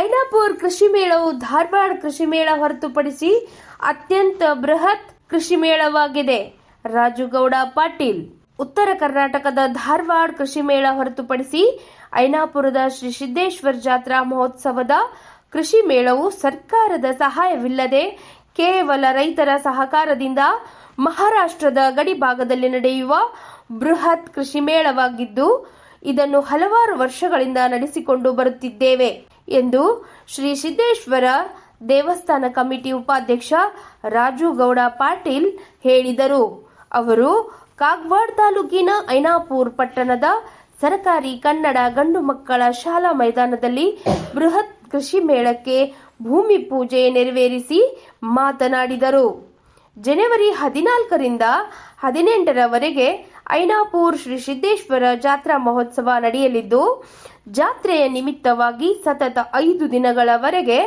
ಐನಾಪುರ್ ಕೃಷಿ ಮೇಳವು ಧಾರವಾಡ ಕೃಷಿ ಮೇಳ ಹೊರತುಪಡಿಸಿ ಅತ್ಯಂತ ಬೃಹತ್ ಕೃಷಿ ಮೇಳವಾಗಿದೆ. ರಾಜುಗೌಡ ಪಾಟೀಲ್, ಉತ್ತರ ಕರ್ನಾಟಕದ ಧಾರವಾಡ ಕೃಷಿ ಮೇಳ ಹೊರತುಪಡಿಸಿ ಐನಾಪುರದ ಶ್ರೀ ಸಿದ್ದೇಶ್ವರ ಜಾತ್ರಾ ಮಹೋತ್ಸವದ ಕೃಷಿ ಮೇಳವು ಸರ್ಕಾರದ ಸಹಾಯವಿಲ್ಲದೆ ಕೇವಲ ರೈತರ ಸಹಕಾರದಿಂದ ಮಹಾರಾಷ್ಟ್ರದ ಗಡಿ ಭಾಗದಲ್ಲಿ ನಡೆಯುವ ಬೃಹತ್ ಕೃಷಿ ಮೇಳವಾಗಿದ್ದು, ಇದನ್ನು ಹಲವಾರು ವರ್ಷಗಳಿಂದ ನಡೆಸಿಕೊಂಡು ಬರುತ್ತಿದ್ದೇವೆ. ಎಂದು ಶ್ರೀ ಸಿದ್ದೇಶ್ವರ ದೇವಸ್ಥಾನ ಕಮಿಟಿ ಉಪಾಧ್ಯಕ್ಷ ರಾಜು ಗೌಡ ಪಾಟೀಲ್ ಹೇಳಿದರು. ಅವರು ಕಾಗವಾಡ ತಾಲೂಕಿನ ಐನಾಪುರ್ ಪಟ್ಟಣದ ಸರಕಾರಿ ಕನ್ನಡ ಗಂಡು ಮಕ್ಕಳ ಶಾಲಾ ಮೈದಾನದಲ್ಲಿ ಬೃಹತ್ ಕೃಷಿ ಮೇಳಕ್ಕೆ ಭೂಮಿ ಪೂಜೆ ನೆರವೇರಿಸಿ ಮಾತನಾಡಿದರು. ಜನವರಿ ಹದಿನಾಲ್ಕರಿಂದ ಹದಿನೆಂಟರವರೆಗೆ ಐನಾಪುರ್ ಶ್ರೀ ಸಿದ್ದೇಶ್ವರ ಜಾತ್ರಾ ಮಹೋತ್ಸವ ನಡೆಯಲಿದ್ದು ಜಾತ್ರೆಯ ನಿಮಿತ್ತವಾಗಿ ಸತತ ಐದು ದಿನಗಳವರೆಗೆ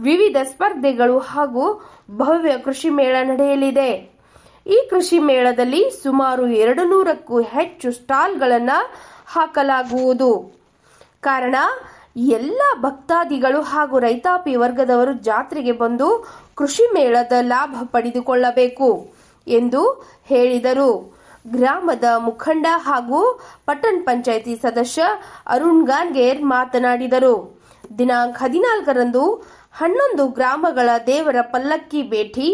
ವಿವಿಧ ಸ್ಪರ್ಧೆಗಳು ಹಾಗೂ ಭವ್ಯ ಕೃಷಿ ಮೇಳ ನಡೆಯಲಿದೆ. ಈ ಕೃಷಿ ಮೇಳದಲ್ಲಿ ಸುಮಾರು ಎರಡು ನೂರಕ್ಕೂ ಹೆಚ್ಚು ಸ್ಟಾಲ್ಗಳನ್ನು ಹಾಕಲಾಗುವುದು. ಕಾರಣ, ಎಲ್ಲ ಭಕ್ತಾದಿಗಳು ಹಾಗೂ ರೈತಾಪಿ ವರ್ಗದವರು ಜಾತ್ರೆಗೆ ಬಂದು ಕೃಷಿ ಮೇಳದ ಲಾಭ ಪಡೆದುಕೊಳ್ಳಬೇಕು ಎಂದು ಹೇಳಿದರು. ಗ್ರಾಮದ ಮುಖಂಡ ಹಾಗೂ ಪಟ್ಟಣ ಪಂಚಾಯಿತಿ ಸದಸ್ಯ ಅರುಣ್ ಗಾನ್ಗೇರ್ ಮಾತನಾಡಿದರು. ದಿನಾಂಕ ಹದಿನಾಲ್ಕರಂದು ಹನ್ನೊಂದು ಗ್ರಾಮಗಳ ದೇವರ ಪಲ್ಲಕ್ಕಿ ಭೇಟಿ,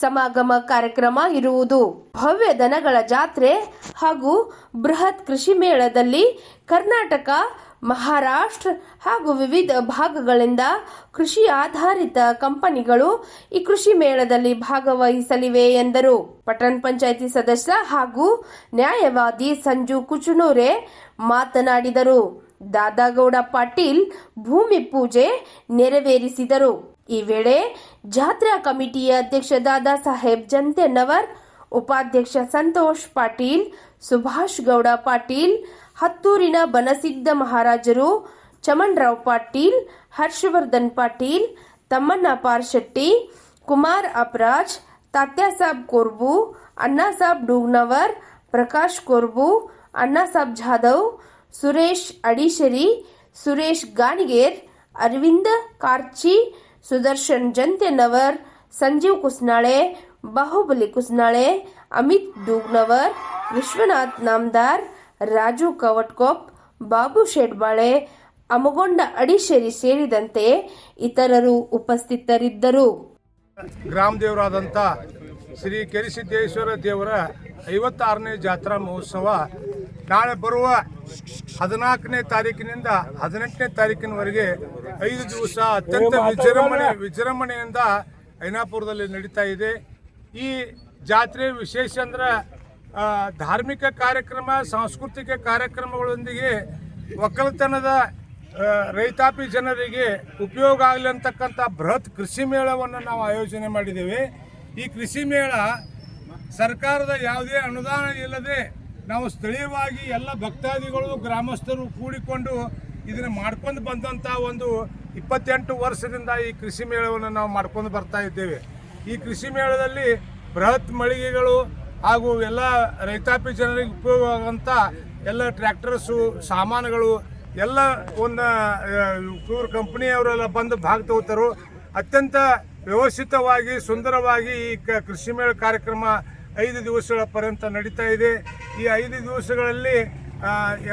ಸಮಾಗಮ ಕಾರ್ಯಕ್ರಮ ಇರುವುದು. ಭವ್ಯ ದನಗಳ ಜಾತ್ರೆ ಹಾಗೂ ಬೃಹತ್ ಕೃಷಿ ಮೇಳದಲ್ಲಿ ಕರ್ನಾಟಕ ಮಹಾರಾಷ್ಟ್ರ ಹಾಗೂ ವಿವಿಧ ಭಾಗಗಳಿಂದ ಕೃಷಿ ಆಧಾರಿತ ಕಂಪನಿಗಳು ಈ ಕೃಷಿ ಮೇಳದಲ್ಲಿ ಭಾಗವಹಿಸಲಿವೆ ಎಂದರು. ಪಟ್ಟಣ ಪಂಚಾಯಿತಿ ಸದಸ್ಯ ಹಾಗೂ ನ್ಯಾಯವಾದಿ ಸಂಜು ಕುಚುನೂರೆ ಮಾತನಾಡಿದರು. ದಾದಾಗೌಡ ಪಾಟೀಲ್ ಭೂಮಿ ಪೂಜೆ ನೆರವೇರಿಸಿದರು. ಈ ವೇಳೆ ಜಾತ್ರಾ ಕಮಿಟಿಯ ಅಧ್ಯಕ್ಷ ದಾದಾ ಸಾಹೇಬ್ ಜಂತೆನವರ್, ಉಪಾಧ್ಯಕ್ಷ ಸಂತೋಷ್ ಪಾಟೀಲ್, ಸುಭಾಷ್ ಗೌಡ ಪಾಟೀಲ್ ಹತ್ತೂರಿನ ಬನಸಿದ್ದ ಮಹಾರಾಜರು ಚಮನ್ರಾವ್ ಪಾಟೀಲ್, ಹರ್ಷವರ್ಧನ್ ಪಾಟೀಲ್, ತಮ್ಮಣ್ಣ ಪಾರ್ಶೆಟ್ಟಿ ಕುಮಾರ್ ಅಪರಾಜ್ ತಾತ್ಯಾಸಾಬ್ ಕೋರ್ಬು ಅಣ್ಣಾಸಾಬ್ ಡೂಗ್ನವರ್, ಪ್ರಕಾಶ್ ಕೋರ್ಬು ಅಣ್ಣಾಸಾಬ್ ಜಾಧವ್, ಸುರೇಶ್ ಅಡಿಶರಿ, ಸುರೇಶ್ ಗಾಣಿಗೇರ್, ಅರವಿಂದ ಕಾರ್ಚಿ, ಸುದರ್ಶನ್ ಜಂತೆನವರ್, ಸಂಜೀವ್ ಕುಸ್ನಾಳೆ, ಬಾಹುಬಲಿ ಕುಸ್ನಾಳೆ, ಅಮಿತ್ ಡೂಗ್ನವರ್, ವಿಶ್ವನಾಥ್ ನಾಮ್ದಾರ್ ರಾಜು ಕವಟ್ಕೊಪ್ ಬಾಬು ಶೆಡ್ಬಾಳೆ ಅಮಗೊಂಡ ಅಡಿಶೇರಿ ಸೇರಿದಂತೆ ಇತರರು ಉಪಸ್ಥಿತರಿದ್ದರು. ಗ್ರಾಮ ದೇವರಾದಂಥ ಶ್ರೀ ಕೆರಿಸಿದ್ದೇಶ್ವರ ದೇವರ ಐವತ್ತಾರನೇ ಜಾತ್ರಾ ಮಹೋತ್ಸವ ನಾಳೆ ಬರುವ ಹದಿನಾಲ್ಕನೇ ತಾರೀಕಿನಿಂದ ಹದಿನೆಂಟನೇ ತಾರೀಕಿನವರೆಗೆ ಐದು ದಿವಸ ಅತ್ಯಂತ ವಿಜೃಂಭಣೆ ವಿಜೃಂಭಣೆಯಿಂದ ಐನಾಪುರದಲ್ಲಿ ನಡೀತಾ ಇದೆ. ಈ ಜಾತ್ರೆ ವಿಶೇಷ ಅಂದ್ರೆ ಧಾರ್ಮಿಕ ಕಾರ್ಯಕ್ರಮ, ಸಾಂಸ್ಕೃತಿಕ ಕಾರ್ಯಕ್ರಮಗಳೊಂದಿಗೆ ಒಕ್ಕಲತನದ ರೈತಾಪಿ ಜನರಿಗೆ ಉಪಯೋಗ ಆಗಲಿ ಅಂತಕ್ಕಂಥ ಬೃಹತ್ ಕೃಷಿ ಮೇಳವನ್ನು ನಾವು ಆಯೋಜನೆ ಮಾಡಿದ್ದೇವೆ. ಈ ಕೃಷಿ ಮೇಳ ಸರ್ಕಾರದ ಯಾವುದೇ ಅನುದಾನ ಇಲ್ಲದೆ ನಾವು ಸ್ಥಳೀಯವಾಗಿ ಎಲ್ಲ ಭಕ್ತಾದಿಗಳು, ಗ್ರಾಮಸ್ಥರು ಕೂಡಿಕೊಂಡು ಇದನ್ನು ಮಾಡ್ಕೊಂಡು ಬಂದಂಥ ಒಂದು ಇಪ್ಪತ್ತೆಂಟು ವರ್ಷದಿಂದ ಈ ಕೃಷಿ ಮೇಳವನ್ನು ನಾವು ಮಾಡ್ಕೊಂಡು ಬರ್ತಾ ಇದ್ದೇವೆ. ಈ ಕೃಷಿ ಮೇಳದಲ್ಲಿ ಬೃಹತ್ ಮಳಿಗೆಗಳು ಹಾಗೂ ಎಲ್ಲ ರೈತಾಪಿ ಜನರಿಗೆ ಉಪಯೋಗ ಆಗುವಂಥ ಎಲ್ಲ ಟ್ರ್ಯಾಕ್ಟರ್ಸು, ಸಾಮಾನುಗಳು, ಎಲ್ಲ ಒಂದು ಇವ್ರ ಕಂಪ್ನಿಯವರೆಲ್ಲ ಬಂದು ಭಾಗ ತಗೋತಾರೋ. ಅತ್ಯಂತ ವ್ಯವಸ್ಥಿತವಾಗಿ, ಸುಂದರವಾಗಿ ಈ ಕೃಷಿ ಮೇಳ ಕಾರ್ಯಕ್ರಮ ಐದು ದಿವಸಗಳ ಪರ್ಯಂತ ನಡೀತಾ ಇದೆ. ಈ ಐದು ದಿವಸಗಳಲ್ಲಿ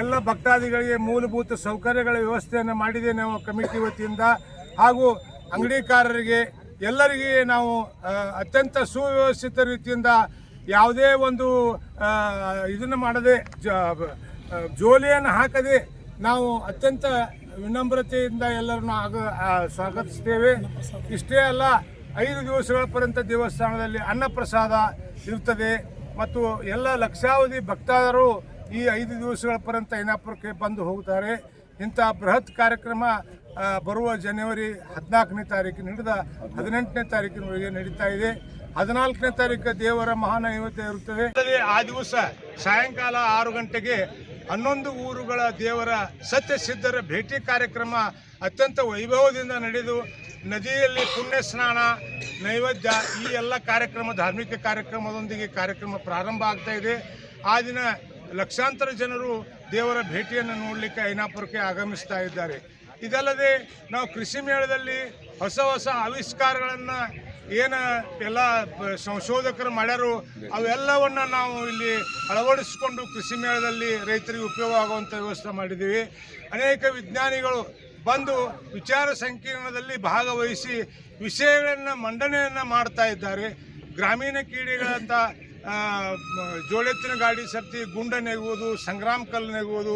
ಎಲ್ಲ ಭಕ್ತಾದಿಗಳಿಗೆ ಮೂಲಭೂತ ಸೌಕರ್ಯಗಳ ವ್ಯವಸ್ಥೆಯನ್ನು ಮಾಡಿದೆ ನಾವು ಕಮಿಟಿ ವತಿಯಿಂದ. ಹಾಗೂ ಅಂಗಡಿಕಾರರಿಗೆ, ಎಲ್ಲರಿಗೆ ನಾವು ಅತ್ಯಂತ ಸುವ್ಯವಸ್ಥಿತ ರೀತಿಯಿಂದ ಯಾವುದೇ ಒಂದು ಇದನ್ನು ಮಾಡದೆ ಜೋಲಿಯನ್ನು ಹಾಕದೆ ನಾವು ಅತ್ಯಂತ ವಿನಮ್ರತೆಯಿಂದ ಎಲ್ಲರನ್ನು ಆಗ ಸ್ವಾಗತಿಸ್ತೇವೆ. ಇಷ್ಟೇ ಅಲ್ಲ, ಐದು ದಿವಸಗಳ ಪರ್ಯಂತ ದೇವಸ್ಥಾನದಲ್ಲಿ ಅನ್ನಪ್ರಸಾದ ಇರ್ತದೆ. ಮತ್ತು ಎಲ್ಲ ಲಕ್ಷಾವಧಿ ಭಕ್ತಾದರು ಈ ಐದು ದಿವಸಗಳ ಪರ್ಯಂತ ಐನಾಪುರಕ್ಕೆ ಬಂದು ಹೋಗುತ್ತಾರೆ. ಇಂಥ ಬೃಹತ್ ಕಾರ್ಯಕ್ರಮ ಬರುವ ಜನವರಿ ಹದಿನಾಲ್ಕನೇ ತಾರೀಕಿನ, ಹಿಡಿದ ಹದಿನೆಂಟನೇ ತಾರೀಕಿನವರೆಗೆ ನಡೀತಾ ಇದೆ. ಹದಿನಾಲ್ಕನೇ ತಾರೀಕು ದೇವರ ಮಹಾನೈವೇದ್ಯ ಇರುತ್ತದೆ. ಆ ದಿವಸ ಸಾಯಂಕಾಲ ಆರು ಗಂಟೆಗೆ ಹನ್ನೊಂದು ಊರುಗಳ ದೇವರ ಸತ್ಯ ಸಿದ್ಧರ ಭೇಟಿ ಕಾರ್ಯಕ್ರಮ ಅತ್ಯಂತ ವೈಭವದಿಂದ ನಡೆದು ನದಿಯಲ್ಲಿ ಪುಣ್ಯ ಸ್ನಾನ, ನೈವೇದ್ಯ ಈ ಎಲ್ಲ ಕಾರ್ಯಕ್ರಮ, ಧಾರ್ಮಿಕ ಕಾರ್ಯಕ್ರಮದೊಂದಿಗೆ ಕಾರ್ಯಕ್ರಮ ಪ್ರಾರಂಭ ಆಗ್ತಾ ಇದೆ. ಆ ದಿನ ಲಕ್ಷಾಂತರ ಜನರು ದೇವರ ಭೇಟಿಯನ್ನು ನೋಡಲಿಕ್ಕೆ ಐನಾಪುರಕ್ಕೆ ಆಗಮಿಸ್ತಾ ಇದ್ದಾರೆ. ಇದಲ್ಲದೆ ನಾವು ಕೃಷಿ ಮೇಳದಲ್ಲಿ ಹೊಸ ಹೊಸ ಆವಿಷ್ಕಾರಗಳನ್ನು ಏನು ಎಲ್ಲ ಸಂಶೋಧಕರು ಮಾಡ್ಯಾರು ಅವೆಲ್ಲವನ್ನು ನಾವು ಇಲ್ಲಿ ಅಳವಡಿಸಿಕೊಂಡು ಕೃಷಿ ಮೇಳದಲ್ಲಿ ರೈತರಿಗೆ ಉಪಯೋಗ ಆಗುವಂಥ ವ್ಯವಸ್ಥೆ ಮಾಡಿದ್ದೀವಿ. ಅನೇಕ ವಿಜ್ಞಾನಿಗಳು ಬಂದು ವಿಚಾರ ಸಂಕೀರ್ಣದಲ್ಲಿ ಭಾಗವಹಿಸಿ ವಿಷಯಗಳನ್ನು ಮಂಡನೆಯನ್ನು ಮಾಡ್ತಾ ಇದ್ದಾರೆ. ಗ್ರಾಮೀಣ ಕ್ರೀಡೆಗಳಂತ ಆ, ಜೋಳೆತ್ತಿನ ಗಾಡಿ ಸರ್ತಿ ಗುಂಡ ನೆಗುವುದು ಸಂಗ್ರಾಮ್ ಕಲ್ಲು ನೆಗುವುದು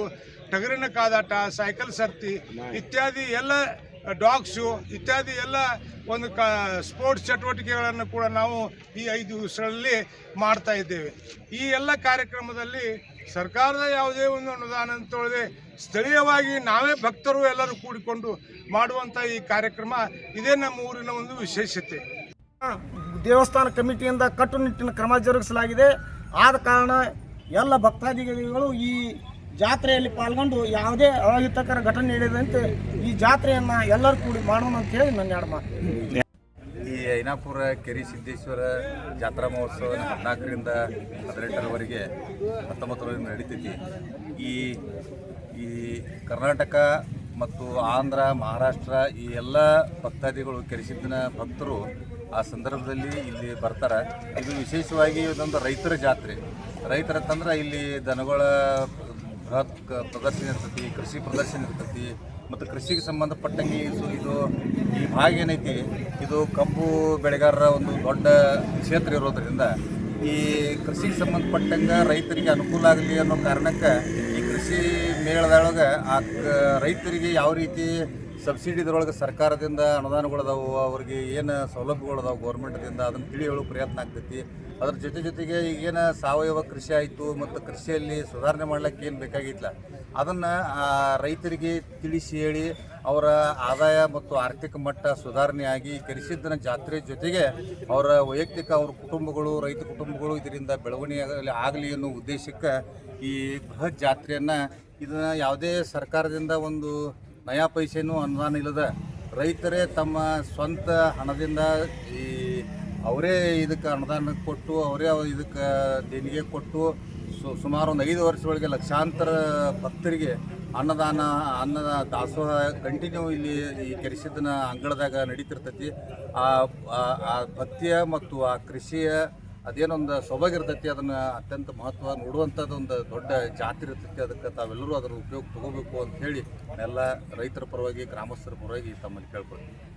ಟಗರಿನ ಕಾದಾಟ ಸೈಕಲ್ ಸರ್ತಿ ಇತ್ಯಾದಿ ಎಲ್ಲ ಡಾಗ್ ಶೋ ಇತ್ಯಾದಿ ಎಲ್ಲ ಒಂದು ಕ, ಸ್ಪೋರ್ಟ್ಸ್ ಚಟುವಟಿಕೆಗಳನ್ನು ಕೂಡ ನಾವು ಈ ಐದು ದಿವಸಗಳಲ್ಲಿ ಮಾಡ್ತಾ ಇದ್ದೇವೆ. ಈ ಎಲ್ಲ ಕಾರ್ಯಕ್ರಮದಲ್ಲಿ ಸರ್ಕಾರದ ಯಾವುದೇ ಒಂದು ಅನುದಾನ ಅಂತೇಳಿದೆ ಸ್ಥಳೀಯವಾಗಿ ನಾವೇ ಭಕ್ತರು ಎಲ್ಲರೂ ಕೂಡಿಕೊಂಡು ಮಾಡುವಂಥ ಈ ಕಾರ್ಯಕ್ರಮ ಇದೇ ನಮ್ಮ ಊರಿನ ಒಂದು ವಿಶೇಷತೆ. ದೇವಸ್ಥಾನ ಕಮಿಟಿಯಿಂದ ಕಟ್ಟುನಿಟ್ಟಿನ ಕ್ರಮ ಜರುಗಿಸಲಾಗಿದೆ. ಆದ ಕಾರಣ ಎಲ್ಲ ಭಕ್ತಾದಿಗಳು ಈ ಜಾತ್ರೆಯಲ್ಲಿ ಪಾಲ್ಗೊಂಡು ಯಾವುದೇ ಅಹಿತಕರ ಘಟನೆ ನಡೆದಂತೆ ಈ ಜಾತ್ರೆಯನ್ನು ಎಲ್ಲರೂ ಕೂಡಿ ಮಾಡೋಣ ಅಂತ ಹೇಳಿ ನನ್ನ ಎರಡು ಮಾತು. ಈ ಐನಾಪುರ ಕೆರಿ ಸಿದ್ದೇಶ್ವರ ಜಾತ್ರಾ ಮಹೋತ್ಸವ ಹದಿನಾಲ್ಕರಿಂದ ಹದಿನೆಂಟರವರೆಗೆ ಹತ್ತೊಂಬತ್ತರವರೆಗೆ ನಡೀತೈತಿ. ಈ ಈ ಕರ್ನಾಟಕ ಮತ್ತು ಆಂಧ್ರ, ಮಹಾರಾಷ್ಟ್ರ ಈ ಎಲ್ಲ ಭಕ್ತಾದಿಗಳು ಕೆರೆಸಿದ್ದಿನ ಭಕ್ತರು ಆ ಸಂದರ್ಭದಲ್ಲಿ ಇಲ್ಲಿ ಬರ್ತಾರೆ. ಇದು ವಿಶೇಷವಾಗಿ ಇದೊಂದು ರೈತರ ಜಾತ್ರೆ. ರೈತರ ತಂದ್ರೆ ಇಲ್ಲಿ ದನಗಳ ಬೃಹತ್ ಪ್ರದರ್ಶನ ಇರ್ತೈತಿ, ಕೃಷಿ ಪ್ರದರ್ಶನ ಇರ್ತೈತಿ, ಮತ್ತು ಕೃಷಿಗೆ ಸಂಬಂಧಪಟ್ಟಂಗೆ ಇದು ಇದು ಈ ಭಾಗ ಏನೈತಿ, ಇದು ಕಬ್ಬು ಬೆಳೆಗಾರರ ಒಂದು ದೊಡ್ಡ ಕ್ಷೇತ್ರ ಇರೋದರಿಂದ ಈ ಕೃಷಿಗೆ ಸಂಬಂಧಪಟ್ಟಂಗೆ ರೈತರಿಗೆ ಅನುಕೂಲ ಆಗಲಿ ಅನ್ನೋ ಕಾರಣಕ್ಕೆ ಈ ಕೃಷಿ ಮೇಳದೊಳಗೆ ಆ ರೈತರಿಗೆ ಯಾವ ರೀತಿ ಸಬ್ಸಿಡಿದೊಳಗೆ ಸರ್ಕಾರದಿಂದ ಅನುದಾನಗಳದಾವು, ಅವ್ರಿಗೆ ಏನು ಸೌಲಭ್ಯಗಳದಾವು ಗೌರ್ಮೆಂಟ್ದಿಂದ, ಅದನ್ನು ತಿಳಿ ಹೇಳೋ ಪ್ರಯತ್ನ ಆಗ್ತೈತಿ. ಅದ್ರ ಜೊತೆ ಜೊತೆಗೆ ಈಗೇನು ಸಾವಯವ ಕೃಷಿ ಆಯಿತು ಮತ್ತು ಕೃಷಿಯಲ್ಲಿ ಸುಧಾರಣೆ ಮಾಡ್ಲಿಕ್ಕೆ ಏನು ಬೇಕಾಗಿತ್ತಲ್ಲ ಅದನ್ನು ರೈತರಿಗೆ ತಿಳಿಸಿ ಹೇಳಿ ಅವರ ಆದಾಯ ಮತ್ತು ಆರ್ಥಿಕ ಮಟ್ಟ ಸುಧಾರಣೆಯಾಗಿ ಕರೆಸಿದ್ದನ ಜಾತ್ರೆ ಜೊತೆಗೆ ಅವರ ವೈಯಕ್ತಿಕ, ಅವ್ರ ಕುಟುಂಬಗಳು, ರೈತ ಕುಟುಂಬಗಳು ಇದರಿಂದ ಬೆಳವಣಿಗೆ ಆಗಲಿ ಅನ್ನೋ ಉದ್ದೇಶಕ್ಕೆ ಈ ಬೃಹತ್ ಜಾತ್ರೆಯನ್ನು ಇದನ್ನು ಯಾವುದೇ ಸರ್ಕಾರದಿಂದ ಒಂದು ನಯಾ ಪೈಸೆನೂ ಅನುದಾನ ಇಲ್ಲದ ರೈತರೇ ತಮ್ಮ ಸ್ವಂತ ಹಣದಿಂದ ಈ ಅವರೇ ಇದಕ್ಕೆ ಅನುದಾನ ಕೊಟ್ಟು, ಅವರೇ ಇದಕ್ಕೆ ದೇಣಿಗೆ ಕೊಟ್ಟು ಸು, ಸುಮಾರು ಒಂದು ಐದು ವರ್ಷಗಳಿಗೆ ಲಕ್ಷಾಂತರ ಭಕ್ತರಿಗೆ ಅನ್ನದಾನ ಅನ್ನದ ದಾಸೋಹ ಕಂಟಿನ್ಯೂ ಇಲ್ಲಿ ಈ ಕೆರೆಸಿದ್ದನ್ನ ಅಂಗಳದಾಗ ನಡೀತಿರ್ತೈತಿ. ಆ ಭಕ್ತಿಯ ಮತ್ತು ಆ ಕೃಷಿಯ ಅದೇನೊಂದು ಸೊಬಗು ಇರ್ತೈತಿ ಅದನ್ನು ಅತ್ಯಂತ ಮಹತ್ವ ನೋಡುವಂಥದ್ದು ಒಂದು ದೊಡ್ಡ ಜಾತಿ ಇರ್ತೈತಿ. ಅದಕ್ಕೆ ತಾವೆಲ್ಲರೂ ಅದರ ಉಪಯೋಗ ತಗೋಬೇಕು ಅಂತ ಹೇಳಿ, ಎಲ್ಲ ರೈತರ ಪರವಾಗಿ, ಗ್ರಾಮಸ್ಥರ ಪರವಾಗಿ ತಮ್ಮಲ್ಲಿ ಕೇಳ್ಕೊಳ್ತೀನಿ.